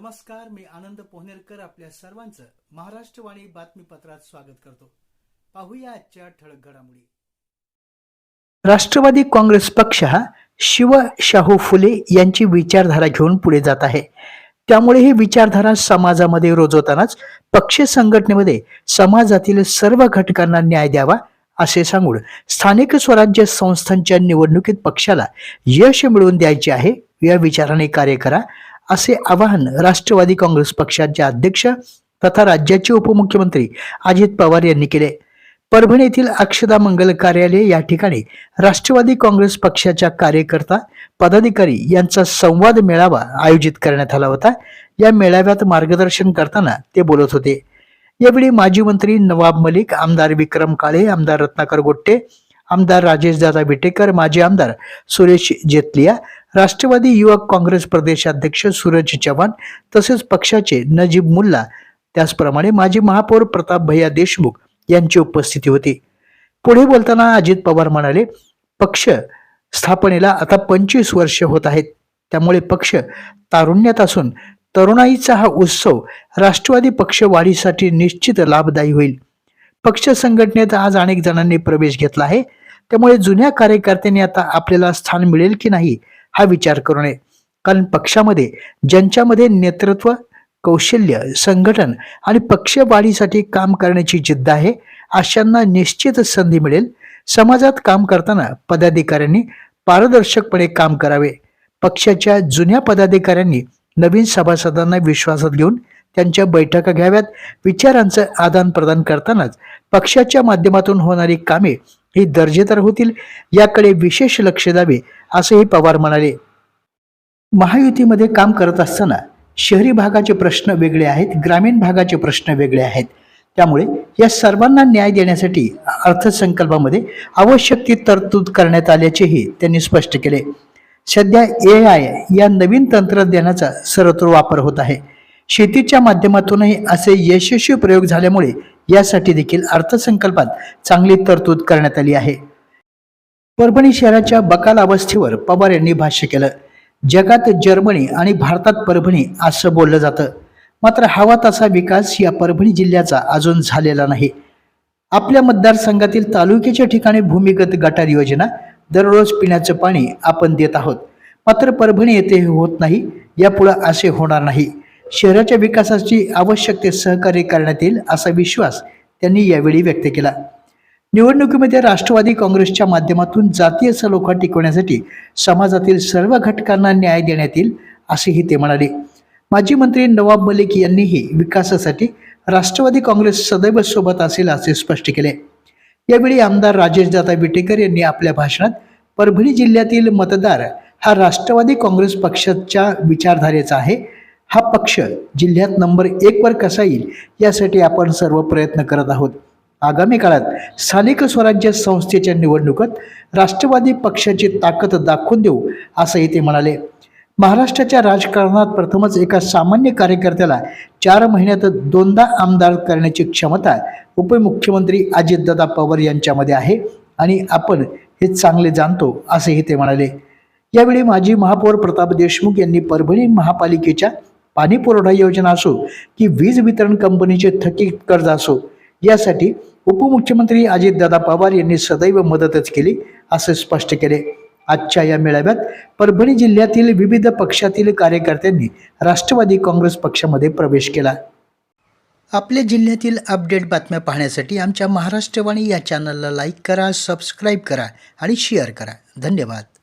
नमस्कार मी आनंद पोहनेरकर आपल्या सर्वांचं महाराष्ट्रवाणी बातमीपत्रात स्वागत करतो. पाहूया आजच्या ठळक घडामोडी. राष्ट्रवादी काँग्रेस पक्ष हा शिव शाहू फुले यांची विचारधारा घेऊन पुढे जात आहे. त्यामुळे ही विचारधारा समाजामध्ये रोजवतानाच पक्ष संघटनेमध्ये समाजातील सर्व घटकांना न्याय द्यावा असे सांगून स्थानिक स्वराज्य संस्थांच्या निवडणुकीत पक्षाला यश मिळवून द्यायचे आहे. या विचाराने कार्य करा. असे आवाहन राष्ट्रवादी काँग्रेस पक्षाचे अध्यक्ष तथा राज्याचे उपमुख्यमंत्री अजित पवार यांनी केले. परभणी येथील अक्षदा मंगल कार्यालय या ठिकाणी राष्ट्रवादी काँग्रेस पक्षाच्या कार्यकर्ता पदाधिकारी यांचा संवाद मेळावा आयोजित करण्यात आला होता. या मेळाव्यात मार्गदर्शन करताना ते बोलत होते. यावेळी माजी मंत्री नवाब मलिक आमदार विक्रम काळे आमदार रत्नाकर गोट्टे आमदार राजेशदादा विटेकर माजी आमदार सुरेश जेतलिया राष्ट्रवादी युवक काँग्रेस प्रदेशाध्यक्ष सूरज चव्हाण तसेच पक्षाचे नजीब मुल्ला त्याचप्रमाणे माजी महापौर प्रताप भैया देशमुख यांची उपस्थिती होती. पुढे बोलताना अजित पवार म्हणाले पक्ष स्थापनेला आता पंचवीस वर्ष होत आहेत. त्यामुळे पक्ष तारुण्यात असून तरुणाईचा हा उत्सव राष्ट्रवादी पक्ष वाढीसाठी निश्चित लाभदायी होईल. पक्ष संघटनेत आज अनेक जणांनी प्रवेश घेतला आहे. त्यामुळे जुन्या कार्यकर्त्यांनी आता आपल्याला स्थान मिळेल की नाही हा विचार करू नये. कारण पक्षामध्ये ज्यांच्यामध्ये नेतृत्व कौशल्य संघटन आणि पक्ष वाढीसाठी काम करण्याची जिद्द आहे अशांना निश्चित संधी मिळेल. समाजात काम करताना पदाधिकाऱ्यांनी पारदर्शकपणे काम करावे. पक्षाच्या जुन्या पदाधिकाऱ्यांनी नवीन सभासदांना विश्वासात घेऊन त्यांच्या बैठका घ्याव्यात. विचारांचं आदान प्रदान करतानाच पक्षाच्या माध्यमातून होणारी कामे ही दर्जेदार होतील याकडे विशेष लक्ष द्यावे असंही पवार म्हणाले. महायुतीमध्ये काम करत असताना शहरी भागाचे प्रश्न वेगळे आहेत ग्रामीण भागाचे प्रश्न वेगळे आहेत. त्यामुळे या सर्वांना न्याय देण्यासाठी अर्थसंकल्पामध्ये आवश्यक ती तरतूद करण्यात आल्याचेही त्यांनी स्पष्ट केले. सध्या ए आय या नवीन तंत्रज्ञानाचा सर्वत्र वापर होत आहे. शेतीच्या माध्यमातूनही असे यशस्वी प्रयोग झाल्यामुळे यासाठी देखील अर्थसंकल्पात चांगली तरतूद करण्यात आली आहे. परभणी शहराच्या बकाल अवस्थेवर पवार यांनी भाष्य केलं जगात जर्मनी आणि भारतात परभणी असं बोललं जातं. मात्र हवा तसा विकास या परभणी जिल्ह्याचा अजून झालेला नाही. आपल्या मतदारसंघातील तालुक्याच्या ठिकाणी भूमिगत गटार योजना दररोज पिण्याचं पाणी आपण देत आहोत. मात्र परभणी येथे होत नाही यापुढं असे होणार नाही. शहराच्या विकासाची आवश्यक ते सहकार्य करण्यात येईल असा विश्वास त्यांनी यावेळी व्यक्त केला. निवडणुकीमध्ये राष्ट्रवादी काँग्रेसच्या माध्यमातून जातीय सलोखा टिकवण्यासाठी समाजातील सर्व घटकांना न्याय देण्यात येईल असेही ते म्हणाले. माजी मंत्री नवाब मलिक यांनीही विकासासाठी राष्ट्रवादी काँग्रेस सदैव सोबत असेल असे स्पष्ट केले. यावेळी आमदार राजेशदादा विटेकर यांनी आपल्या भाषणात परभणी जिल्ह्यातील मतदार हा राष्ट्रवादी काँग्रेस पक्षाच्या विचारधारेचा आहे हा पक्ष जिल्ह्यात नंबर एकवर कसा येईल यासाठी आपण सर्व प्रयत्न करत आहोत. आगामी काळात स्थानिक स्वराज्य संस्थेच्या निवडणुकीत राष्ट्रवादी पक्षाची ताकद दाखवून देऊ असंही ते म्हणाले. महाराष्ट्राच्या राजकारणात प्रथमच एका सामान्य कार्यकर्त्याला चार महिन्यात दोनदा आमदार करण्याची क्षमता उपमुख्यमंत्री अजितदादा पवार यांच्यामध्ये आहे आणि आपण हे चांगले जाणतो असेही ते म्हणाले. यावेळी माजी महापौर प्रताप देशमुख यांनी परभणी महापालिकेच्या पाणी पुरवठा योजना असो की वीज वितरण कंपनीचे थकीत कर्ज असो यासाठी उपमुख्यमंत्री अजितदादा पवार यांनी सदैव मदतच केली असे स्पष्ट केले. आजच्या या मेळाव्यात परभणी जिल्ह्यातील विविध पक्षातील कार्यकर्त्यांनी राष्ट्रवादी काँग्रेस पक्षामध्ये प्रवेश केला. आपल्या जिल्ह्यातील अपडेट बातम्या पाहण्यासाठी आमच्या महाराष्ट्रवाणी या चॅनलला लाईक करा सबस्क्राईब करा आणि शेअर करा. धन्यवाद.